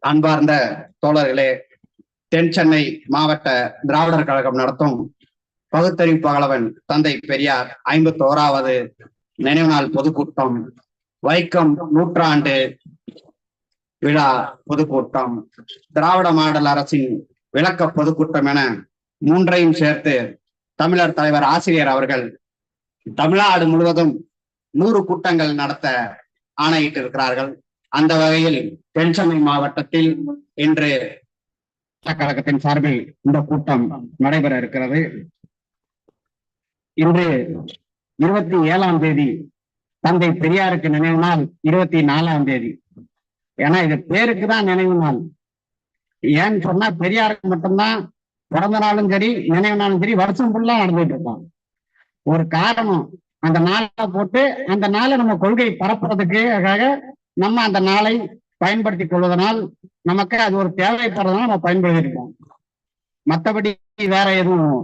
அன்பார்ந்த தோழர்களே தென் சென்னை மாவட்ட திராவிடர் கழகம் நடத்தும் பகுத்தறிவு பகலவன் தந்தை பெரியார் ஐம்பத்தி ஓராவது நினைவு நாள் பொதுக்கூட்டம் வைக்கம் நூற்றாண்டு விழா பொதுக்கூட்டம் திராவிட மாடல் அரசின் விளக்க பொதுக்கூட்டம் என மூன்றையும் சேர்த்து தமிழர் தலைவர் ஆசிரியர் அவர்கள் தமிழ்நாடு முழுவதும் நூறு கூட்டங்கள் நடத்த ஆணையிட்டு இருக்கிறார்கள். அந்த வகையில் தென்சென்னை மாவட்டத்தில் இன்று கழகத்தின் சார்பில் இந்த கூட்டம் நடைபெற இருக்கிறது. இன்று இருபத்தி ஏழாம் தேதி தந்தை பெரியாருக்கு நினைவு நாள் இருபத்தி நாலாம் தேதி. ஏன்னா இது பேருக்கு தான் நினைவு நாள். ஏன்னு சொன்னா பெரியாருக்கு மட்டும்தான் பிறந்த நாளும் சரி நினைவு நாளும் சரி வருஷம் ஃபுல்லா நடந்துட்டு இருக்கோம் ஒரு காரணம் அந்த நாளை போட்டு அந்த நாளை நம்ம கொள்கை பரப்புறதுக்காக நம்ம அந்த நாளை பயன்படுத்தி கொள்வதனால் நமக்கு அது ஒரு தேவைப்படுறதுனால நம்ம பயன்படுத்திருக்கோம் மற்றபடி வேற எதுவும்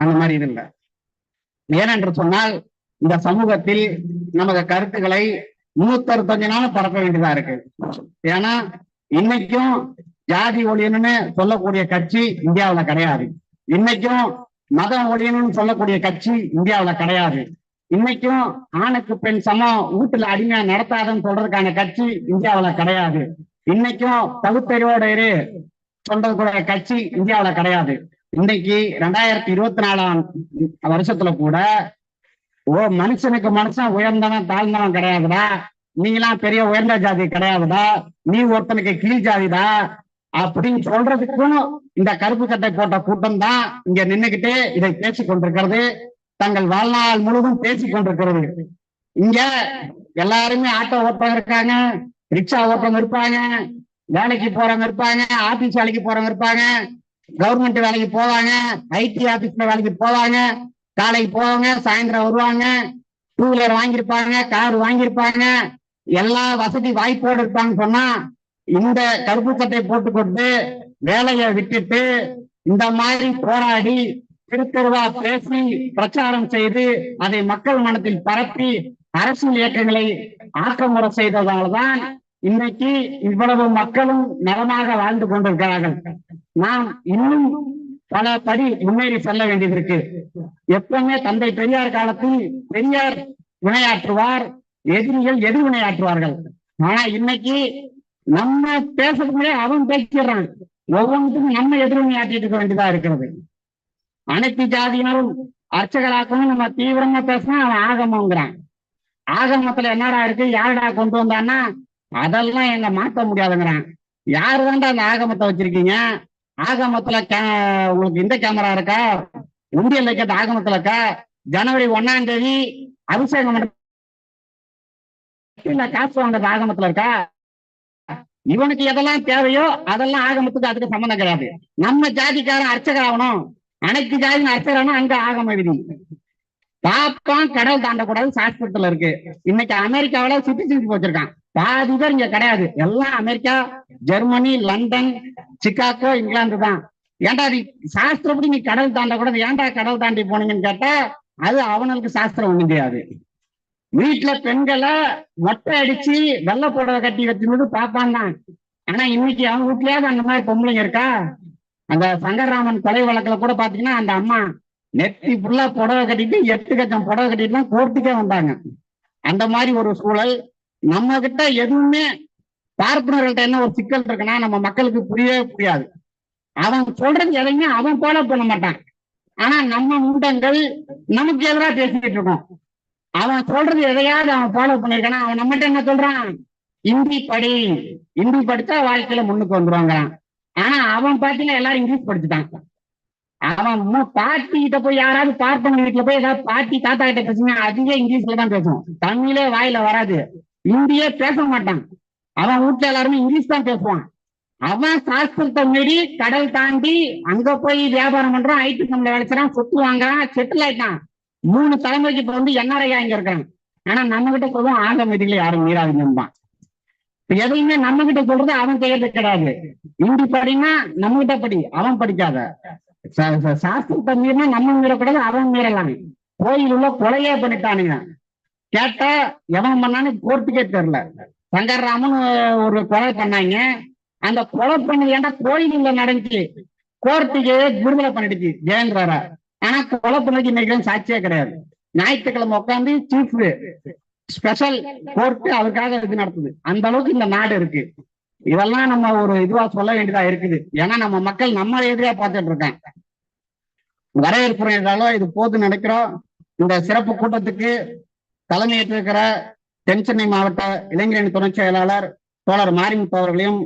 அந்த மாதிரி இது இல்லை. ஏனென்று சொன்னால் இந்த சமூகத்தில் நமது கருத்துக்களை முன்னூத்தி அறுபத்தஞ்சு நாள் பரப்ப வேண்டியதா இருக்கு. ஏன்னா இன்னைக்கும் ஜாதி ஒழியணும்னு சொல்லக்கூடிய கட்சி இந்தியாவுல கிடையாது. இன்னைக்கும் மதம் ஒழியணும்னு சொல்லக்கூடிய கட்சி இந்தியாவுல கிடையாது. இன்னைக்கும் ஆணுக்கு பெண் சமம் வீட்டுல அடிமையா நடத்தாதுன்னு சொல்றதுக்கான கட்சி இந்தியாவுல கிடையாது. இன்னைக்கும் பகுத்தறிவோட இரு கூட கட்சி இந்தியாவுல கிடையாது. இன்னைக்கு ரெண்டாயிரத்தி இருபத்தி நாலாம் வருஷத்துல கூட ஓ மனுஷனுக்கு மனுஷன் உயர்ந்தவன் தாழ்ந்தவன் கிடையாதுடா. நீங்களாம் பெரிய உயர்ந்த ஜாதி கிடையாதுடா. நீ ஒருத்தனுக்கு கீழ் ஜாதிடா. அப்படின்னு சொல்றதுக்கும் இந்த கருப்பு சட்டை போட்ட கூட்டம் தான் இங்க நின்னுகிட்டு இதை பேசிக் கொண்டிருக்கிறது. தங்கள் வாழ்நாள் முழுவதும் பேசிக் கொண்டிருக்கிறது. இங்க எல்லாருமே ஆட்டோ ஓட்டுறவங்க இருக்காங்க ரிக்ஷா ஓட்டுறவங்க இருப்பாங்க வேலைக்கு போறவங்க இருப்பாங்க ஆபீஸ் வேலைக்கு போறவங்க இருப்பாங்க கவர்மெண்ட் வேலைக்கு போவாங்க ஐடி ஆபீஸ்ல வேலைக்கு போவாங்க காலைக்கு போவாங்க சாயந்தரம் வருவாங்க டூ வீலர் வாங்கியிருப்பாங்க கார் வாங்கியிருப்பாங்க எல்லா வசதி வாய்ப்போடு இருப்பாங்க சொன்னா இந்த கருப்பு சட்டை போட்டுக்கொண்டு வேலையை விட்டுட்டு இந்த மாதிரி போராடி திருத்தருவா பேசி பிரச்சாரம் செய்து அதை மக்கள் மனத்தில் பரப்பி அரசியல் இயக்கங்களை ஆக்கமுறை செய்ததால்தான் இன்னைக்கு இவ்வளவு மக்களும் நலமாக வாழ்ந்து கொண்டிருக்கிறார்கள். நாம் இன்னும் பல படி முன்னேறி செல்ல வேண்டியது இருக்கு எப்பவுமே தந்தை பெரியார் காலத்தில் பெரியார் வினையாற்றுவார் எதிரிகள் எதிர் வினையாற்றுவார்கள் ஆனா இன்னைக்கு நம்ம பேசுறதுக்குள்ளே அவன் பேசிடுறான். ஒவ்வொன்றுக்கும் நம்ம எதிர்வினையாற்றிட்டு இருக்க வேண்டியதா இருக்கிறது. அனைத்து ஜாதியினரும் அர்ச்சகராக்கணும் நம்ம தீவிரமா பேசினா அவன் ஆகமங்கிறான் ஆகமத்துல என்னடா இருக்கு யாருடா கொண்டு வந்தான்னா அதெல்லாம் எங்க மாத்த முடியாதுங்கிறான். யாரு தான்டா அந்த ஆகமத்தை வச்சிருக்கீங்க? ஆகமத்துல கே- உங்களுக்கு இந்த கேமரா இருக்கா? இந்தியன் வைக்கிறது ஆகமத்துல இருக்கா? ஜனவரி ஒண்ணாம் தேதி அபிஷேகம் காசு வாங்குறது ஆகமத்துல இருக்கா? இவனுக்கு எதெல்லாம் தேவையோ அதெல்லாம் ஆகமத்துக்கு அதுக்கு சம்மந்தம் கிடையாது. நம்ம ஜாதிக்காரன் அர்ச்சகர் ஆகணும் அனைத்து ஜாதி அர்ச்சகரானும் அங்க ஆகம விதி பாப்பான் கடல் தாண்டக்கூடாது சாஸ்திரத்துல இருக்கு. இன்னைக்கு அமெரிக்காவில சுத்தி சுத்தி பாதி பேர் இங்க கிடையாது. எல்லாம் America Germany London Chicago England தான். ஏன்டா நீ சாஸ்திரப்படி நீ கடல் தாண்டக்கூடாது? ஏன்டா கடல் தாண்டி போனீங்கன்னு கேட்டா அது அவனுக்கு சாஸ்திரம் ஒண்ணும் தெரியாது வீட்டுல பெண்களை மொட்டை அடிச்சு வெள்ளை புடவை கட்டி வச்சிருந்து பாப்பான் தான் ஆனா இன்னைக்கு அவங்க வீட்லயாவது அந்த மாதிரி பொம்பளைங்க இருக்கா? அந்த சங்கர்ராமன் கொலை வழக்குல கூட பாத்தீங்கன்னா அந்த அம்மா நெத்தி ஃபுல்லா புடவை கட்டிட்டு எட்டு கச்சம் புடவை கட்டிட்டு தான் கோர்ட்டுக்கே வந்தாங்க. அந்த மாதிரி ஒரு சூழல். நம்ம கிட்ட எதுவுமே பார்ப்பனர்கள்ட்ட என்ன ஒரு சிக்கல் இருக்குன்னா நம்ம மக்களுக்கு புரியவே புரியாது. அவன் சொல்றது எதையுமே அவன் ஃபாலோ பண்ண மாட்டான். ஆனா நம்ம முண்டங்கள் நமக்கு எதிராக பேசிக்கிட்டு இருக்கோம். அவன் சொல்றது எதையாவது அவன் ஃபாலோ பண்ணிருக்கானா அவன் நம்மகிட்ட என்ன சொல்றான்? இந்தி படி. இந்தி படிச்சா வாழ்க்கையில முன்னுக்கு வந்துருவாங்கிறான் ஆனா அவன் பாத்தீங்கன்னா எல்லாரும் இங்கிலீஷ் படிச்சுட்டான். அவன் பாட்டி கிட்ட போய் யாராவது பார்த்தவங்க வீட்டுல போய் ஏதாவது பாட்டி தாத்தா கிட்ட பேசுங்க அதுவே இங்கிலீஷ்ல தான் பேசும் தமிழே வாயில வராது. இந்தியே பேச மாட்டான். அவன் வீட்டுல எல்லாருமே இங்கிலீஷ் தான் பேசுவான். அவன் சாஸ்திரத்தை மீறி கடல் தாண்டி அங்க போய் வியாபாரம் பண்றான். ஐடி கம்பெனில வேலை செய்றான் சொத்து வாங்குறான். செட்டில் ஆயிட்டான். மூணு தலைமுறைக்கு இப்ப வந்து என்ஆர்ஐயா இங்க இருக்காங்க. ஆனா நம்ம கிட்ட சொல்லுவோம் ஆக யாரும் மீறாதீங்கம்பான் இப்ப எதையுமே நம்ம கிட்ட சொல்றது அவன் செய்யறது கிடையாது. இந்தி படினா நம்ம கிட்ட படி அவன் படிக்காத. சாஸ்திரத்தை மீறினா நம்ம மீறக்கூடாது அவன் மீறலாம். கோயிலுள்ள கொலையே பண்ணிட்டானுங்க. கேட்டா எவன் பண்ணான்னு கோர்ட்டுக்கே தெரியல. சங்கர்ராமன் ஒரு கொலை பண்ணாங்க. அந்த கொலை பண்ணது ஏன்டா கோயிலுள்ள நடந்துச்சு? கோர்ட்டுக்கு விடுதலை பண்ணிடுச்சு ஜெயந்திரா ஆனா கொலை பண்ணதுக்கு இன்னைக்கு சாட்சியே கிடையாது. ஞாயிற்றுக்கிழமை உட்காந்து சீஃப் ஸ்பெஷல் கோர்ட் அதுக்காக இது நடத்துது. அந்த அளவுக்கு இந்த நாடு இருக்கு. இதெல்லாம் நம்ம ஒரு இதுவா சொல்ல வேண்டியதா இருக்குது. ஏன்னா நம்ம மக்கள் நம்ம எதிரியா பார்த்துட்டு இருக்காங்க. என்றாலும் இது போது நினைக்கிறோம். இந்த சிறப்பு கூட்டத்துக்கு தலைமையேற்றிருக்கிற தென் சென்னை மாவட்ட இளைஞரணி துணை செயலாளர் தோழர் மாரிமுத்து அவர்களையும்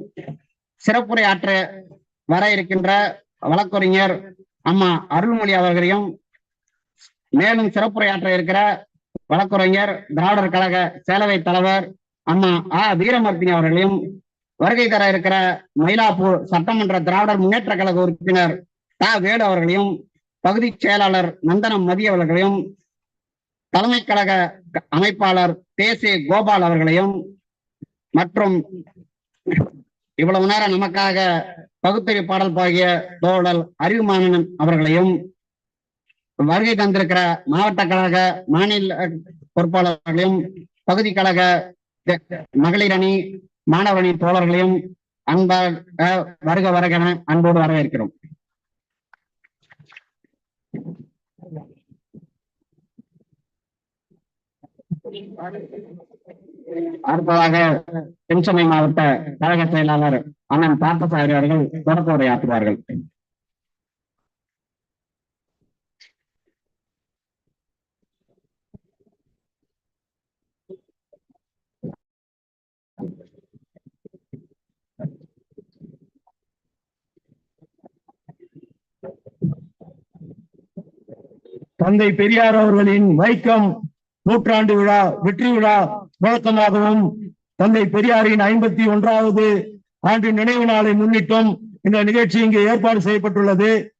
சிறப்புரை ஆற்ற வர இருக்கின்ற வழக்கறிஞர் அம்மா அருள்மொழி அவர்களையும் மேலும் சிறப்புரையாற்ற இருக்கிற வழக்குரைஞர் திராவிடர் கழக சேலவை தலைவர் அம்மா ஆ. வீரமர்த்தினி அவர்களையும் வருகை தர இருக்கிற மயிலாப்பூர் சட்டமன்ற திராவிடர் முன்னேற்ற கழக உறுப்பினர் த. வேடு அவர்களையும் பகுதி செயலாளர் நந்தனம் மதி அவர்களையும் தலைமை கழக அமைப்பாளர் தேசே கோபால் அவர்களையும் மற்றும் இவ்வளவு நேரம் நமக்காக பகுத்தறி பாடல் பாகிய தோழல் அறிவுமானன் அவர்களையும் வருகை தந்திருக்கிற மாவட்ட கழக மாநில பொறுப்பாளர்களையும் பகுதி கழக மகளிர் அணி அணி தோழர்களையும் அன்பாக வருக வருகன அன்போடு வரவேற்கிறோம். அடுத்ததாக தென்சென்னை மாவட்ட கழக செயலாளர் அண்ணன் பார்த்தசாரி அவர்கள் தொடக்க உரையாற்றுவார்கள் தந்தை பெரியார் அவர்களின் வைக்கம் நூற்றாண்டு விழா வெற்றி விழா முழக்கமாகவும் தந்தை பெரியாரின் ஐம்பத்தி ஒன்றாவது ஆண்டு நினைவு நாளை முன்னிட்டும் இந்த நிகழ்ச்சி இங்கு ஏற்பாடு செய்யப்பட்டுள்ளது.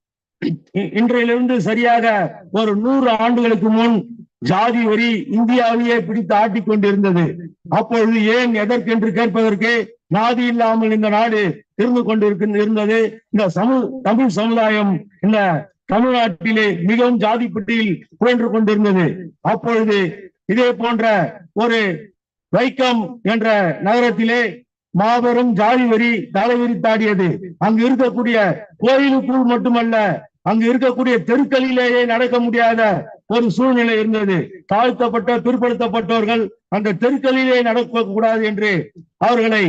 இ- இன்றையிலிருந்து சரியாக ஒரு நூறு ஆண்டுகளுக்கு முன் ஜாதி வரி இந்தியாவையே பிடித்து ஆட்டிக் கொண்டிருந்தது. அப்பொழுது ஏன் எதற்கென்று கேட்பதற்கு நாதி இல்லாமல் இந்த நாடு இருந்து கொண்டிருக்கு இருந்தது. இந்த சமு தமிழ் சமுதாயம் இந்த தமிழ்நாட்டிலே மிகவும் ஜாதி பட்டியில் புகழ்ந்து கொண்டிருந்தது. அப்பொழுது இதே போன்ற ஒரு வைக்கம் என்ற நகரத்திலே மாபெரும் ஜாதி வரி தலைவிரித்தாடியது அங்கு இருக்கக்கூடிய கோயிலுக்குள் மட்டுமல்ல அங்கு இருக்கக்கூடிய தெருக்களிலேயே நடக்க முடியாத ஒரு சூழ்நிலை இருந்தது. தாழ்த்தப்பட்ட பிற்படுத்தப்பட்டவர்கள் அந்த தெருக்களிலே நடக்கக்கூடாது என்று அவர்களை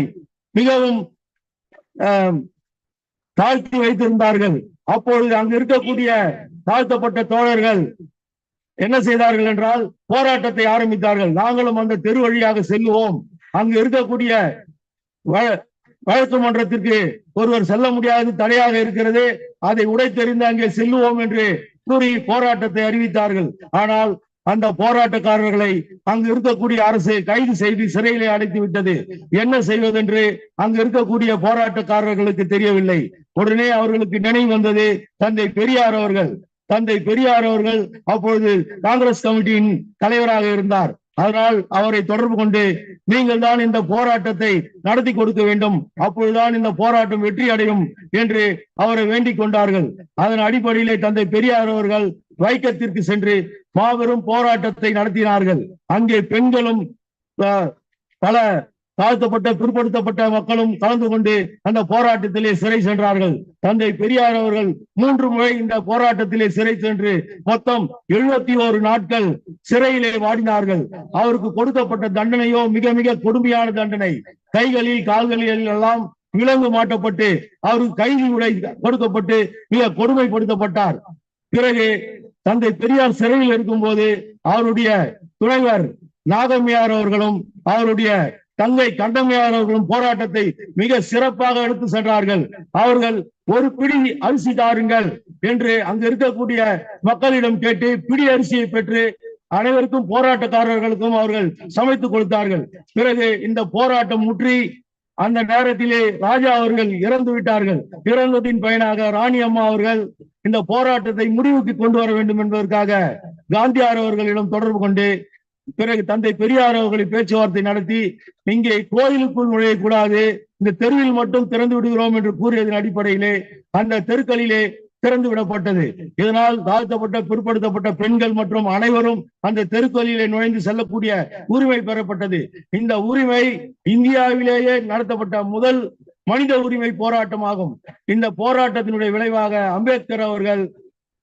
மிகவும் ஆஹ், தாழ்த்தி வைத்திருந்தார்கள். அப்பொழுது அங்கு இருக்கக்கூடிய தாழ்த்தப்பட்ட தோழர்கள் என்ன செய்தார்கள் என்றால் போராட்டத்தை ஆரம்பித்தார்கள். நாங்களும் அந்த தெரு வழியாக செல்லுவோம். அங்கு இருக்கக்கூடிய வழக்கு மன்றத்திற்கு ஒருவர் செல்ல முடியாது தடையாக இருக்கிறது. அதை உடைத்தெறிந்து அங்கே செல்லுவோம் என்று கூறி போராட்டத்தை அறிவித்தார்கள். ஆனால் அந்த போராட்டக்காரர்களை அங்கு இருக்கக்கூடிய அரசு கைது செய்து சிறையிலே அடைத்து விட்டது. என்ன செய்வதென்று அங்கு இருக்கக்கூடிய போராட்டக்காரர்களுக்கு தெரியவில்லை. உடனே அவர்களுக்கு நினைவு வந்தது தந்தை பெரியார் அவர்கள். தந்தை பெரியார் அவர்கள் அப்பொழுது காங்கிரஸ் கமிட்டியின் தலைவராக இருந்தார். அதனால் அவரை தொடர்பு கொண்டு நீங்கள் தான் இந்த போராட்டத்தை நடத்தி கொடுக்க வேண்டும். அப்பொழுதுதான் இந்த போராட்டம் வெற்றி அடையும் என்று அவரை வேண்டிக் கொண்டார்கள். அதன் அடிப்படையிலே தந்தை பெரியார் அவர்கள் வைக்கத்திற்கு சென்று மாபெரும் போராட்டத்தை நடத்தினார்கள். அங்கே பெண்களும் பல தாழ்த்தப்பட்ட பிற்படுத்தப்பட்ட மக்களும் கலந்து கொண்டு அந்த போராட்டத்திலே சிறை சென்றார்கள். தந்தை பெரியார் அவர்கள் மூன்று முறை இந்த போராட்டத்திலே சிறை சென்று மொத்தம் எழுபத்தி ஓரு நாட்கள் சிறையிலே வாடினார்கள். அவருக்கு கொடுக்கப்பட்ட தண்டனையோ மிக மிக கொடுமையான தண்டனை. கைகளில் கால்களில் எல்லாம் விலங்கு மாட்டப்பட்டு அவருக்கு கைது உடை கொடுக்கப்பட்டு மிக கொடுமைப்படுத்தப்பட்டார். பிறகு தந்தை பெரியார் சிறையில் இருக்கும் போது அவருடைய துணைவர் நாகம்மையார் அவர்களும் அவருடைய தங்கை கண்டமையானவர்களும் போராட்டத்தை மிக சிறப்பாக எடுத்து சென்றார்கள். அவர்கள் ஒரு பிடி அரிசி தாருங்கள் என்று அங்கு இருக்கக்கூடிய மக்களிடம் கேட்டு பிடி அரிசியை பெற்று அனைவருக்கும் போராட்டக்காரர்களுக்கும் அவர்கள் சமைத்து கொடுத்தார்கள். பிறகு இந்த போராட்டம் முற்றி அந்த நேரத்திலே ராஜா அவர்கள் இறந்து விட்டார்கள். இறந்ததின் பயனாக ராணி அம்மா அவர்கள் இந்த போராட்டத்தை முடிவுக்கு கொண்டு வர வேண்டும் என்பதற்காக காந்தியார் அவர்களிடம் தொடர்பு கொண்டு பிறகு தந்தை பெரியார் அவர்களை பேச்சுவார்த்தை நடத்தி இங்கே கோயிலுக்குள் நுழையக்கூடாது இந்த தெருவில் மட்டும் திறந்து விடுகிறோம் என்று கூறியதன் அடிப்படையிலே அந்த தெருக்களிலே திறந்து விடப்பட்டது. இதனால் தாழ்த்தப்பட்ட பிற்படுத்தப்பட்ட பெண்கள் மற்றும் அனைவரும் அந்த தெருத்தொழிலை நுழைந்து செல்லக்கூடிய உரிமை பெறப்பட்டது. இந்த உரிமை இந்தியாவிலேயே நடத்தப்பட்ட முதல் மனித உரிமை போராட்டமாகும். இந்த போராட்டத்தினுடைய விளைவாக அம்பேத்கர் அவர்கள்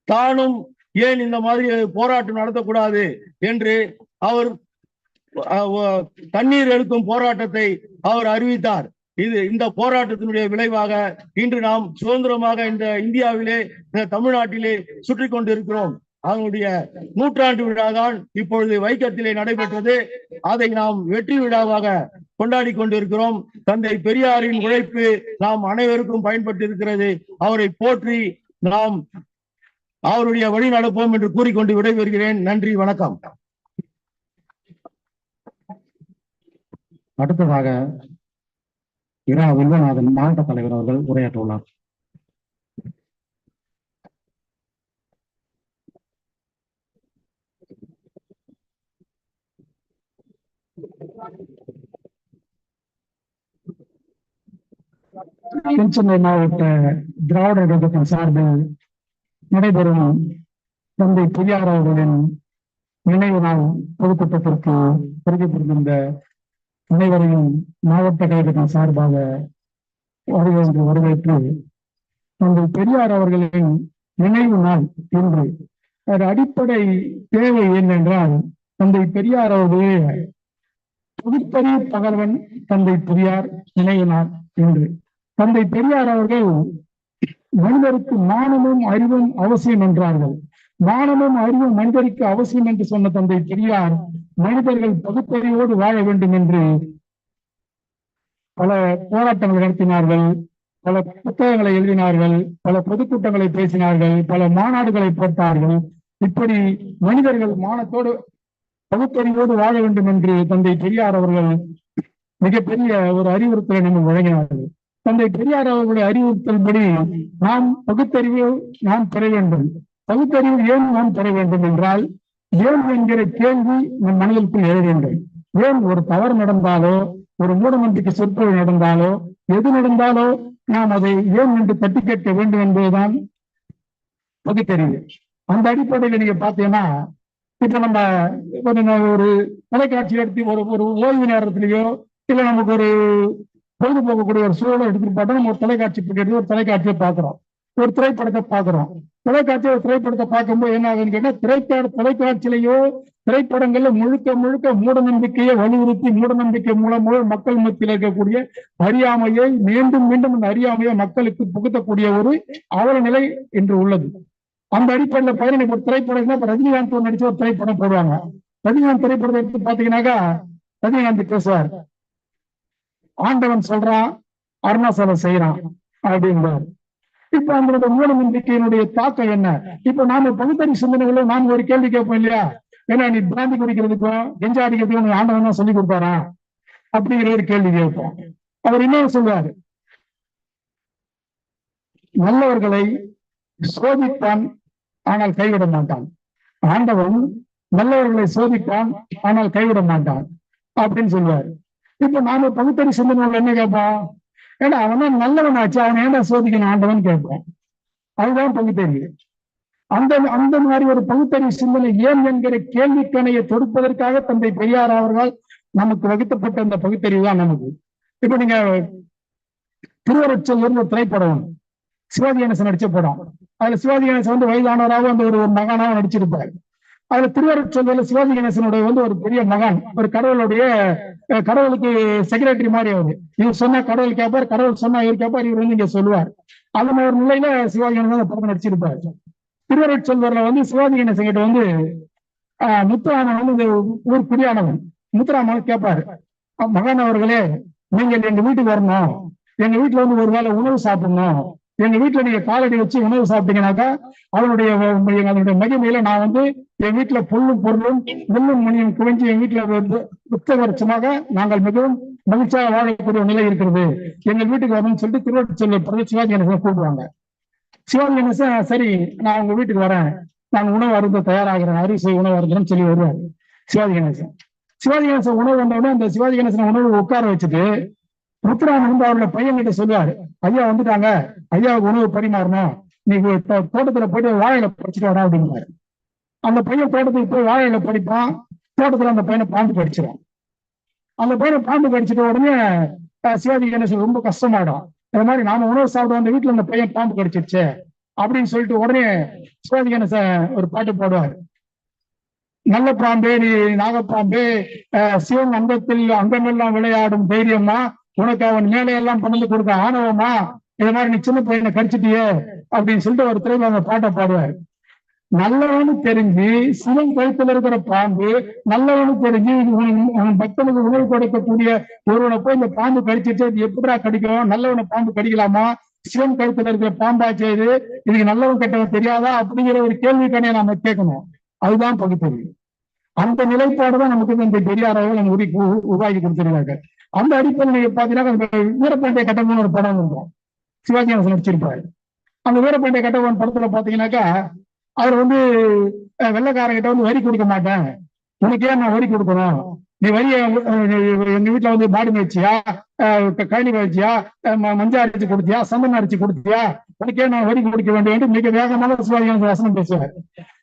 தானும் ஏன் இந்த மாதிரி போராட்டம் நடத்தக்கூடாது? என்று அவர் தண்ணீர் எடுக்கும் போராட்டத்தை அவர் அறிவித்தார். இது இந்த போராட்டத்தினுடைய விளைவாக இன்று நாம் சுதந்திரமாக இந்த இந்தியாவிலே இந்த தமிழ்நாட்டிலே சுற்றி கொண்டிருக்கிறோம். அதனுடைய நூற்றாண்டு விழாதான் இப்பொழுது வைக்கத்திலே நடைபெற்றது. அதை நாம் வெற்றி விழாவாக கொண்டாடி கொண்டிருக்கிறோம். தந்தை பெரியாரின் உழைப்பு நாம் அனைவருக்கும் பயன்பட்டு இருக்கிறது அவரை போற்றி நாம் அவருடைய வழி நடப்போம் என்று கூறிக்கொண்டு விடைபெறுகிறேன். நன்றி வணக்கம். அடுத்ததாக இரா வில்வநாதன் மாவட்ட தலைவர் அவர்கள் உரையாற்ற உள்ளார் மாவட்ட திராவிட கழகத்தின் சார்பில் நடைபெறும் தந்தை பெரியார் அவர்களின் நினைவு நாள் பொதுக்கூட்டத்திற்கு வருகை புரிந்திருந்த அனைவரையும் மாவட்ட கழகத்தின் சார்பாக வரவேற்று வரவேற்று தந்தை பெரியார் அவர்களின் நினைவு நாள் என்று. ஒரு அடிப்படை தேவை என்னென்றால் தந்தை பெரியார் அவர்களுடைய புதுப்பெரிய பகல்வன் தந்தை பெரியார் நினைவு நாள் என்று. தந்தை பெரியார் அவர்கள் மனிதருக்கு மானமும் அறிவும் அவசியம் என்றார்கள். மானமும் அறிவும் மனிதருக்கு அவசியம் என்று சொன்ன தந்தை பெரியார் மனிதர்கள் பகுத்தறிவோடு வாழ வேண்டும் என்று பல போராட்டங்கள் நடத்தினார்கள் பல புத்தகங்களை எழுதினார்கள் பல பொதுக்கூட்டங்களை பேசினார்கள் பல மாநாடுகளை போட்டார்கள். இப்படி மனிதர்கள் மானத்தோடு பகுத்தறிவோடு வாழ வேண்டும் என்று தந்தை பெரியார் அவர்கள் மிகப்பெரிய ஒரு அறிவுறுத்தலை நமக்கு வழங்கினார்கள். தந்தை பெரியார் அவர்களுடைய அறிவுறுத்தல்படி நாம் பகுத்தறிவு நாம் பெற வேண்டும். பகுத்தறிவு ஏன் நாம் பெற வேண்டும் என்றால் ஏன் என்கிற கேள்வி நம் மனதிற்குள் எழ வேண்டும் ஏன் ஒரு தவறு நடந்தாலோ ஒரு மூடநம்பிக்கை சொற்பொழி நடந்தாலோ எது நடந்தாலோ நாம் அதை ஏன் என்று தட்டி கேட்க வேண்டும் என்பதுதான் பகுத்தறிவு அந்த அடிப்படையில் நீங்க பாத்தீங்கன்னா இப்ப நம்ம ஒரு ஒரு தொலைக்காட்சி எடுத்து ஒரு ஒரு ஓய்வு நேரத்திலேயோ இல்ல நமக்கு ஒரு பொழுதுபோக்கக்கூடிய ஒரு சூழலை எடுத்துட்டு பார்த்தா நம்ம ஒரு தொலைக்காட்சி எடுத்து ஒரு தொலைக்காட்சியை பார்க்கிறோம். ஒரு திரைப்படத்தை பார்க்கிறோம். தொலைக்காட்சி ஒரு திரைப்படத்தை பார்க்கும்போது என்ன ஆகுதுன்னு கேட்டா திரைப்பட தொலைக்காட்சியிலேயோ திரைப்படங்கள்ல முழுக்க முழுக்க மூட நம்பிக்கையை வலியுறுத்தி மூட நம்பிக்கை மூலமாக மக்கள் மத்தியில் இருக்கக்கூடிய அறியாமையை மீண்டும் மீண்டும் அந்த அறியாமையை மக்களுக்கு புகுத்தக்கூடிய ஒரு அவல நிலை இன்று உள்ளது. அந்த அடிப்படையில பதினெண்டு ஒரு திரைப்படம் இப்ப ரஜினிகாந்த் ஒரு நடிச்ச ஒரு திரைப்படம் போடுவாங்க. ரஜினிகாந்த் திரைப்படத்தை எடுத்து பாத்தீங்கன்னாக்கா ரஜினிகாந்த் பேசுவார் ஆண்டவன் சொல்றான் அருணாசலம் செய்யறான் அப்படிங்கிறார் இப்ப அந்த மூல நம்பிக்கையினுடைய தாக்கம் என்ன? இப்ப நாம பகுத்தறி சிந்தனைகளும் நாம ஒரு கேள்வி கேட்போம் இல்லையா? ஏன்னா நீ பிராந்தி குடிக்கிறதுக்கும் கெஞ்சா அடிக்கிறதுக்கும் உனக்கு ஆண்டவன் தான் சொல்லி கொடுத்தாரா அப்படிங்கிற ஒரு கேள்வி கேட்போம். அவர் இன்னொரு சொல்றாரு. நல்லவர்களை சோதிப்பான் ஆனால் கைவிட மாட்டான். ஆண்டவன் நல்லவர்களை சோதிப்பான் ஆனால் கைவிட மாட்டான். அப்படின்னு சொல்லுவாரு இப்ப நாம பகுத்தறி சிந்தனைகள் என்ன கேட்போம்? ஏன்னா அவன் தான் நல்லவன் ஆச்சு அவன் ஏன்டா சோதிக்கணும்? ஆண்டவன் கேட்பான். அதுதான் பகுத்தறிவு. அந்த அந்த மாதிரி ஒரு பகுத்தறிவு சிந்தனை ஏன் என்கிற கேள்விக்கணையை தொடுப்பதற்காக தந்தை பெரியார் அவர்கள் நமக்கு வகுத்தப்பட்ட அந்த பகுத்தறிவு தான் நமக்கு இப்ப நீங்க திருவரட்சல் இருந்த திரைப்படம் ஒண்ணு. சிவாஜி கணேசன் நடிச்ச படம். அதுல சிவாஜி கணேசன் வந்து வயதானவராகவும் அந்த ஒரு ஒரு மகனாக நடிச்சிருப்பாரு. அதுல திருவருட்செல்வர்ல சிவாஜி கணேசனுடைய வந்து ஒரு பெரிய மகான் ஒரு கடவுளுடைய கடவுளுக்கு செக்ரட்டரி மாதிரி அவரு. இவர் சொன்னா கடவுள் கேட்பார் கடவுள் சொன்னா இவர் கேட்பார் இவர் வந்து இங்க சொல்லுவார். அந்த மாதிரி ஒரு நிலையில சிவாஜி கணேசன் அந்த படம் நடிச்சிருப்பாரு. திருவருட்செல்வர்ல வந்து சிவாஜி கணேசன் கிட்ட வந்து ஆஹ், முத்துராமன் வந்து ஊர் குடியானவன். முத்துராமன் கேட்பாரு மகன் அவர்களே நீங்கள் எங்க வீட்டுக்கு வரணும். எங்க வீட்டுல வந்து ஒரு வேளை உணவு சாப்பிடணும். எங்க வீட்டுல நீங்க காலடி வச்சு உணவு சாப்பிட்டீங்கன்னாக்கா அதனுடைய வ- அதனுடைய மகிமையில நான் வந்து என் வீட்டுல புல்லும் பொருளும் முள்ளும் மணியும் குவிஞ்சு என் வீட்டுல வந்து புத்தகரட்சமாக நாங்கள் மிகவும் மகிழ்ச்சியாக வாழக்கூடிய நிலை இருக்கிறது. எங்கள் வீட்டுக்கு வரணும்னு சொல்லிட்டு திருவள்ளுவர் பிறகு சிவாஜி கணேசன் கூப்பிடுவாங்க. சிவாஜி கணேசன் சரி நான் உங்க வீட்டுக்கு வரேன். நான் உணவு அருந்த தயாராகிறேன். அரிசி உணவு அருந்தேன்னு சொல்லி வருவார். சிவாஜி கணேசன். சிவாஜி கணேசன் உணவு வந்தவுடனே அந்த சிவாஜி கணேசன் உணவு உட்கார வச்சுட்டு ருத்ரான் வந்து அவரோட பையன் கிட்ட சொல்லுவாரு ஐயா வந்துட்டாங்க ஐயாவுக்கு உணவு பரிமாறணும் நீ தோட்டத்துல போயிட்டு வாழையில படிச்சுட்டு வரா அப்படிங்கிறாரு அந்த பையன் தோட்டத்துக்கு போய் வாழையில படிப்பான் தோட்டத்துல அந்த பையனை பாம்பு கடிச்சிடும் அந்த பையனை பாம்பு கடிச்சிட்ட உடனே சிவாஜி கணேசன் ரொம்ப கஷ்டமாயிடும் இந்த மாதிரி நாம உணவு சாப்பிட அந்த வீட்டுல அந்த பையன் பாம்பு கடிச்சிருச்சு அப்படின்னு சொல்லிட்டு உடனே சிவாஜி கணேசன் ஒரு பாட்டு பாடுவார். நல்ல பாம்பே நீ நாகப்பாம்பே அஹ், சிவன் அங்கத்தில் அங்கமெல்லாம் விளையாடும் தைரியம்னா உனக்கு அவன் மேலே எல்லாம் பணந்து கொடுக்க ஆணவமா? இது மாதிரி நீ சின்ன பையனை கடிச்சிட்டியே? அப்படின்னு சொல்லிட்டு ஒரு திரும்ப அந்த பாட்டை பாடுவார். நல்லவனு தெரிஞ்சு சிவன் கழுத்துல இருக்கிற பாம்பு நல்லவனு தெரிஞ்சு அவன் பக்தனுக்கு உணவு கொடுக்கக்கூடிய ஒருவனை போய் இந்த பாம்பு கடிச்சிட்டு அது எப்படிடா கடிக்கும்? நல்லவனை பாம்பு கடிக்கலாமா? சிவன் கழுத்துல இருக்கிற பாம்பா செய்து இதுக்கு நல்லவன் கெட்டவன் தெரியாதா? அப்படிங்கிற ஒரு கேள்விக்கானே நாம கேட்கணும். அதுதான் பகுத்தறிவு. அந்த நிலைப்பாடுதான் நமக்கு இந்த பெரியாராக நம்ம உ- உருவாக்கி கொடுத்துருக்காங்க அந்த அடிப்படையில் பார்த்தீங்கன்னா பாத்தீங்கன்னா அந்த கட்டபொம்மன் ஒரு படம் இருக்கும் சிவாஜி கணேசன் நடிச்சிருப்பாரு. அந்த வீரபாண்டிய கட்டபொம்மன் படத்துல பாத்தீங்கன்னாக்கா அவர் வந்து வெள்ளக்காரங்கிட்ட வெள்ளைக்காரங்கிட்ட வந்து வரி கொடுக்க மாட்டேன் உனக்கே நான் வரி கொடுக்கணும்? நீ வரிய எங்க வீட்டுல வந்து மாடு மேய்ச்சியா? கழனி மேய்ச்சியா? ம- மஞ்சள் அரைச்சு கொடுத்தியா? சந்தனம் அரைச்சு கொடுத்தியா? தனக்கே நான் வரி கொடுக்க வேண்டும் என்று மிக வேகமாக சிவாஜி கணேசன் வசனம் பேசுவார்.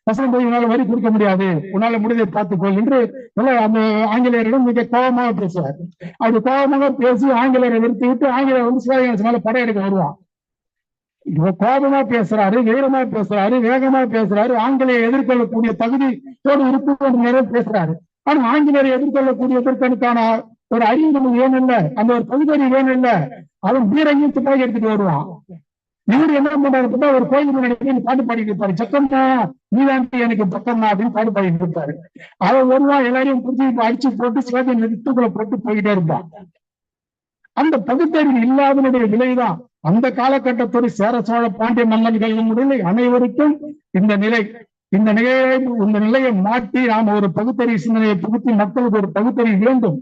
வசனம் போய் உன்னால வரி கொடுக்க முடியாது. உன்னால முடிதை பார்த்துக்கொள் என்று அந்த ஆங்கிலேயரிடம் மிக கோபமாக பேசுவார். அது கோபமாக பேசி ஆங்கிலேயரை நிறுத்தி விட்டு ஆங்கிலேயர் வந்து சிவாஜி மேல படையெடுக்க வருவான். இவர் கோபமா பேசுறாரு வீரமா பேசுறாரு வேகமா பேசுறாரு. ஆங்கிலேய எதிர்கொள்ளக்கூடிய தகுதியோடு இருக்கும் நேரம் பேசுறாரு. ஆனா ஆங்கிலேயரை எதிர்கொள்ளக்கூடிய எதிர்க்கனுக்கான ஒரு அறிவு நமக்கு வேணும் இல்ல அந்த ஒரு பகுதி வேணும் இல்ல அவன் பீரையும் துப்பாக்கி எடுத்துட்டு வருவான். இவர் என்ன பண்றாரு ஒரு கோயில் முன்னாடி பாட்டு பாடிட்டு இருப்பாரு. சக்கம்மா நீதாண்டி எனக்கு பக்கம்மா அப்படின்னு பாட்டு பாடிட்டு இருப்பாரு. அவன் நாள் எல்லாரையும் புரிஞ்சு இப்ப அடிச்சு போட்டு சிவாஜி நிறுத்துக்குள்ள போட்டு போயிட்டே இருப்பான். அந்த பகுத்தறிவு இல்லாதனுடைய விலைதான் அந்த காலகட்டத்தோடு சேர சோழ பாண்டிய மன்னன்கள் நிலை அனைவருக்கும் இந்த நிலை இந்த நிலையை இந்த நிலையை மாற்றி நாம ஒரு பகுத்தறிவு சிந்தனையை புகுத்தி மக்களுக்கு ஒரு பகுத்தறிவு வேண்டும்.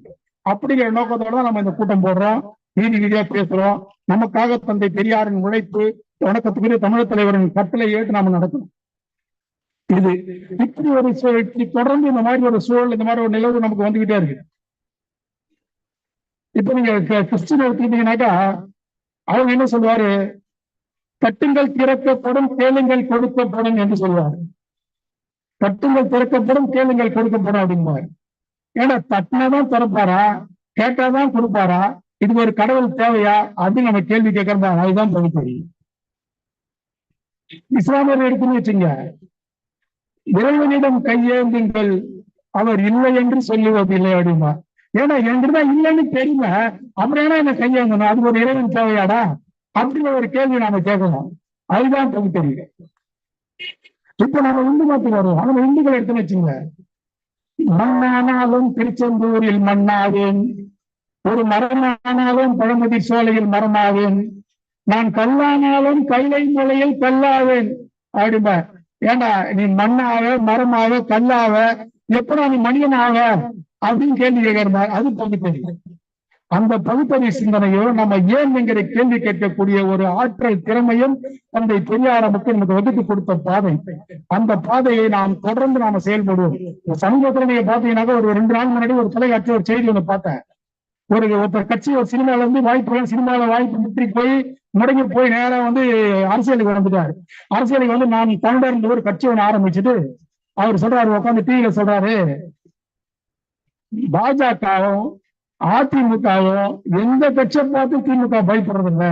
அப்படிங்கிற நோக்கத்தோட தான் நம்ம இந்த கூட்டம் போடுறோம். நீதி நீதியா பேசுறோம். நமக்காக தந்தை பெரியாரின் உழைப்பு வணக்கத்துக்குரிய தமிழர் தலைவரின் கட்டளை ஏற்று நாம நடக்கணும். இது இப்படி ஒரு சூழல் தொடர்ந்து இந்த மாதிரி ஒரு சூழல் இந்த மாதிரி ஒரு நிலவு நமக்கு வந்துகிட்டே இருக்கு. இப்ப நீங்க கிறிஸ்டின் எடுத்துக்கிட்டீங்கன்னாக்கா அவங்க என்ன சொல்லுவாரு? தட்டுங்கள் திறக்கப்படும் கேளுங்கள் கொடுக்கப்படும் என்று சொல்லுவாரு. தட்டுங்கள் திறக்கப்படும் கேளுங்கள் கொடுக்கப்படும் அப்படிம்பாரு. ஏன்னா தட்டினாதான் திறப்பாரா? கேட்டாதான் கொடுப்பாரா? இது ஒரு கடவுள் தேவையா? அப்படின்னு நம்ம கேள்வி கேட்கறதா அதுதான் பகுத்தறி இஸ்லாமியர் எடுத்துன்னு வச்சுங்க. இறைவனிடம் கையேந்துங்கள் அவர் இல்லை என்று சொல்லுவதில்லை அப்படிமா? ஏன்னா என்றுதான் இல்லைன்னு தெரியல. அப்புறம் ஏன்னா என்ன கையேங்கணும் அது ஒரு இறைவன் தேவையாடா? அப்படின்னு ஒரு கேள்வி நாம கேட்கணும். அதுதான் பகுத்தறிவு இப்ப நம்ம இந்து மதத்துக்கு வருவோம். நம்ம இந்துக்கள் எடுத்துன்னு வச்சுங்க. மண்ணானாலும் திருச்செந்தூரில் மண்ணாவேன். ஒரு மரமானாலும் பழமுதி சோலையில் மரமாவேன். நான் கல்லானாலும் கைலை மூலையில் கல்லாவேன் அப்படிம்பார் ஏண்டா நீ மண்ணாக மரமாக கல்லாக எப்படா நீ மனிதனாக அப்படின்னு கேள்வி கேட்கிறார். அது பகுத்தறிவு அந்த பகுத்தறிவு சிந்தனையோ நம்ம ஏன் என்கிற கேள்வி கேட்கக்கூடிய ஒரு ஆற்றல் திறமையும் தந்தை பெரியார் நமக்கு நமக்கு வகுத்து கொடுத்த பாதை. அந்த பாதையை நாம் தொடர்ந்து நாம செயல்படுவோம். இந்த சமீபத்துல நீங்க ஒரு ரெண்டு நாள் முன்னாடி ஒரு தொலைக்காட்சி ஒரு செய்தி ஒண்ணு பார்த்தேன். ஒரு ஒருத்தர் கட்சி ஒரு சினிமால வந்து வாய்ப்பு சினிமால வாய்ப்பு முற்றி போய் முடங்கி போய் நேரா வந்து அரசியலுக்கு வந்துட்டாரு. அரசியலுக்கு வந்து நான் தமிழர் ஒரு கட்சி ஒண்ணு ஆரம்பிச்சுட்டு அவர் சொல்றாரு உட்காந்து டிவியில சொல்றாரு பாஜகவும் அதிமுகவும் எந்த கட்சியை பார்த்து திமுக பயப்படுறது இல்ல.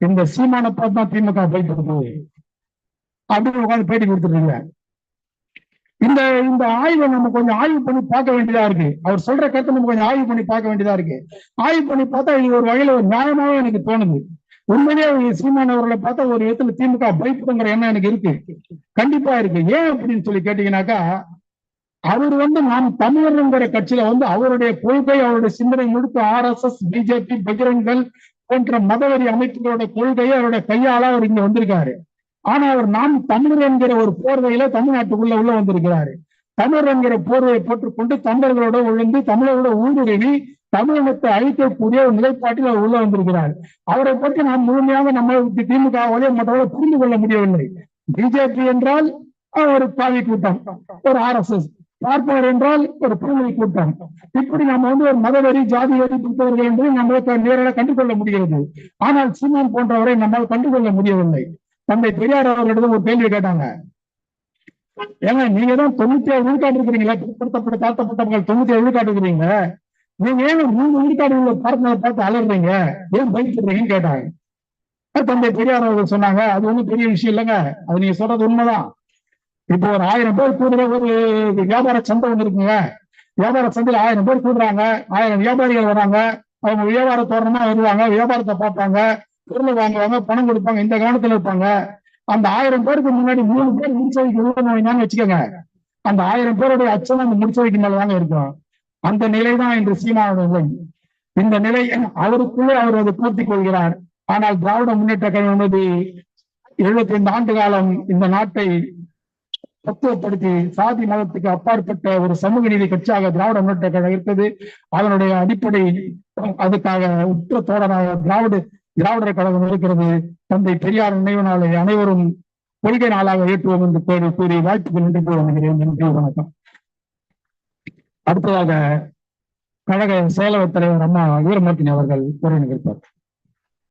இந்த சீமானை பார்த்து தான் திமுக பயப்படுது. அப்படின்னு உட்காந்து பேட்டி கொடுத்துருக்கீங்க இந்த இந்த ஆய்வை நம்ம கொஞ்சம் ஆய்வு பண்ணி பார்க்க வேண்டியதா இருக்கு. அவர் சொல்ற கருத்தை நம்ம கொஞ்சம் ஆய்வு பண்ணி பார்க்க வேண்டியதா இருக்கு. ஆய்வு பண்ணி பார்த்தா இது ஒரு வகையில ஒரு நியாயமாவே எனக்கு தோணுது. உண்மையிலேயே சீமான் அவர்களை பார்த்தா ஒரு விதத்துல திமுக பயப்படுங்கிற எண்ணம் எனக்கு இருக்கு. கண்டிப்பா இருக்கு. ஏன் அப்படின்னு சொல்லி கேட்டீங்கன்னாக்கா அவர் வந்து நாம் தமிழர்ங்கிற கட்சியில வந்து அவருடைய கொள்கை அவருடைய சிந்தனை முழுக்க ஆர் எஸ் எஸ் பிஜேபி பகிரங்கள் போன்ற மதவெறி அமைப்புகளோட கொள்கையை அவருடைய கையால அவர் இங்க வந்திருக்காரு. ஆனா அவர் நாம் தமிழர் என்கிற ஒரு போர்வையில தமிழ்நாட்டுக்குள்ள உள்ள வந்திருக்கிறாரு. தமிழர் என்கிற போர்வையை போட்டுக்கொண்டு தமிழர்களோட விழுந்து தமிழரோட ஊடுருவி தமிழகத்தை அழிக்கக்கூடிய ஒரு நிலைப்பாட்டில் அவர் உள்ள வந்திருக்கிறார். அவரை பற்றி நாம் முழுமையாக நம்ம திமுக வழியை மற்றவரை புரிந்து கொள்ள முடியவில்லை. பிஜேபி என்றால் ஒரு பாவி கூட்டம் ஒரு ஆர் எஸ் எஸ் பார்ப்பவர் என்றால் ஒரு பிரிவினை கூட்டம். இப்படி நம்ம வந்து ஒரு மதவெறி ஜாதி வெறி பிடித்தவர்கள் என்று நம்மளுக்கு நேரில் கண்டுகொள்ள முடிகிறது. ஆனால் சீமான் போன்றவரை நம்மால் கண்டுகொள்ள முடியவில்லை. தந்தை பெரியார் அவர்களிடம் ஒரு கேள்வி கேட்டாங்க. ஏங்க நீங்க தான் தொண்ணூத்தி ஏழு விழுக்காடு இருக்கிறீங்களா? பிற்படுத்தப்பட்ட தாழ்த்தப்பட்ட மக்கள் தொண்ணூத்தி ஏழு விழுக்காடு இருக்கிறீங்க. நீங்க ஏன் மூணு விழுக்காடு உள்ள பார்த்து பார்த்து அலறீங்க? ஏன் பயப்படுறீங்கன்னு கேட்டாங்க. தந்தை பெரியார் அவர்கள் சொன்னாங்க அது ஒண்ணும் பெரிய விஷயம் இல்லைங்க. அது நீங்க சொல்றது உண்மைதான். இப்போ ஒரு ஆயிரம் பேர் கூடுற ஒரு வியாபார சந்தை ஒண்ணு இருக்குங்க. வியாபார சந்தையில ஆயிரம் பேர் கூடுறாங்க. ஆயிரம் வியாபாரிகள் வராங்க. அவங்க வியாபார தோரணமா வருவாங்க வியாபாரத்தை பார்ப்பாங்க. பொருளை வாங்குவாங்க பணம் கொடுப்பாங்க இந்த காலத்துல இருப்பாங்க. அந்த ஆயிரம் பேருக்கு முன்னாடி மூணு பேர் முடிச்சவைக்கு உள்ள வச்சுக்கோங்க. அந்த ஆயிரம் பேருடைய அச்சம் அந்த முடிச்சவைக்கு மேலதாங்க இருக்கும். அந்த நிலைதான் இன்று சீமாவோட நிலை இந்த நிலை அவருக்குள்ளே அவர் அதை பூர்த்தி கொள்கிறார். ஆனால் திராவிட முன்னேற்ற கழகம் என்பது எழுபத்தி ஐந்து ஆண்டு காலம் இந்த நாட்டை தத்துவப்படுத்தி சாதி மதத்துக்கு அப்பாற்பட்ட ஒரு சமூக நீதி கட்சியாக திராவிட முன்னேற்ற கழகம் இருக்கிறது. அதனுடைய அடிப்படை அதுக்காக உற்ற தோழராக திராவிட திராவிடர் கழகம் இருக்கிறது. தந்தை பெரியார் நினைவு நாளை அனைவரும் கொள்கை நாளாக ஏற்றுவோம் என்று கூறி கூறி வாய்ப்புக்கு நன்றி கூற வருகிறேன் நன்றி வணக்கம். அடுத்ததாக கழக செயலவர் தலைவர் அம்மா வீரமூர்த்தினி அவர்கள் உரை நிகழ்த்தார்.